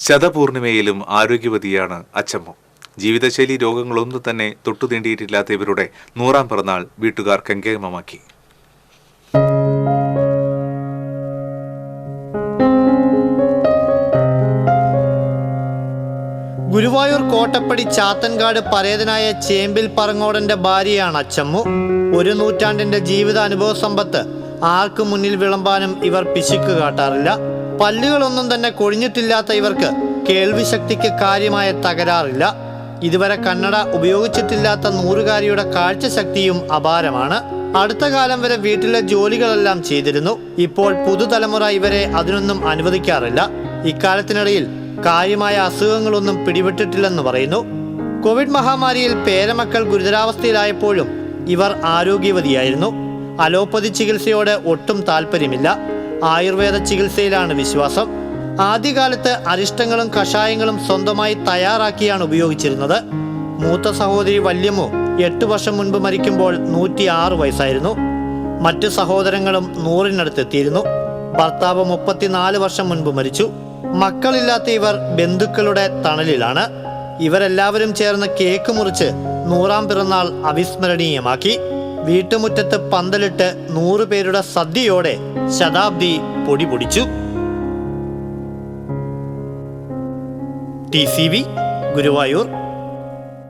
ശതപൂർണിമയിലും ആരോഗ്യവതിയാണ് അച്ചമ്മ. ജീവിതശൈലി രോഗങ്ങളൊന്നും തന്നെ തൊട്ടു തീണ്ടിയിട്ടില്ലാത്ത ഇവരുടെ നൂറാം പിറന്നാൾ വീട്ടുകാർ കങ്കേമമാക്കി. ഗുരുവായൂർ കോട്ടപ്പടി ചാത്തൻകാട് പരേതനായ ചേമ്പിൽ പറങ്ങോടന്റെ ഭാര്യയാണ് അച്ചമ്മു. ഒരു നൂറ്റാണ്ടിന്റെ ജീവിതാനുഭവ സമ്പത്ത് ആർക്കു മുന്നിൽ വിളമ്പാനും ഇവർ പിശുക്ക് കാട്ടാറില്ല. പല്ലുകളൊന്നും തന്നെ കൊഴിഞ്ഞിട്ടില്ലാത്ത ഇവർക്ക് കേൾവിശക്തിക്ക് കാര്യമായ തകരാറില്ല. ഇതുവരെ കന്നഡ ഉപയോഗിച്ചിട്ടില്ലാത്ത നൂറുകാരിയുടെ കാഴ്ചശക്തിയും അപാരമാണ്. അടുത്ത കാലം വരെ വീട്ടിലെ ജോലികളെല്ലാം ചെയ്തിരുന്നു. ഇപ്പോൾ പുതുതലമുറ ഇവരെ അതിനൊന്നും അനുവദിക്കാറില്ല. ഇക്കാലത്തിനിടയിൽ കാര്യമായ അസുഖങ്ങളൊന്നും പിടിപെട്ടിട്ടില്ലെന്ന് പറയുന്നു. കോവിഡ് മഹാമാരിയിൽ പേരമക്കൾ ഗുരുതരാവസ്ഥയിലായപ്പോഴും ഇവർ ആരോഗ്യവതിയായിരുന്നു. അലോപ്പതി ചികിത്സയോട് ഒട്ടും താല്പര്യമില്ല ആയുർവേദ ചികിത്സയിലാണ് വിശ്വാസം. ആദ്യകാലത്ത് അരിഷ്ടങ്ങളും കഷായങ്ങളും സ്വന്തമായി തയ്യാറാക്കിയാണ് ഉപയോഗിച്ചിരുന്നത്. മൂത്ത സഹോദരി വല്യമ്മു എട്ടു വർഷം മുൻപ് മരിക്കുമ്പോൾ നൂറ്റി ആറ് വയസ്സായിരുന്നു. മറ്റു സഹോദരങ്ങളും നൂറിനടുത്തെത്തിയിരുന്നു. ഭർത്താവ് മുപ്പത്തിനാല് വർഷം മുൻപ് മരിച്ചു. മക്കളില്ലാത്ത ഇവർ ബന്ധുക്കളുടെ തണലിലാണ്. ഇവരെല്ലാവരും ചേർന്ന് കേക്ക് മുറിച്ച് നൂറാം പിറന്നാൾ അവിസ്മരണീയമാക്കി. വീട്ടുമുറ്റത്ത് പന്തലിട്ട് നൂറുപേരുടെ സദ്യയോടെ ശതാബ്ദി പൊടി പൊടിച്ചു. T C V Guruvayur.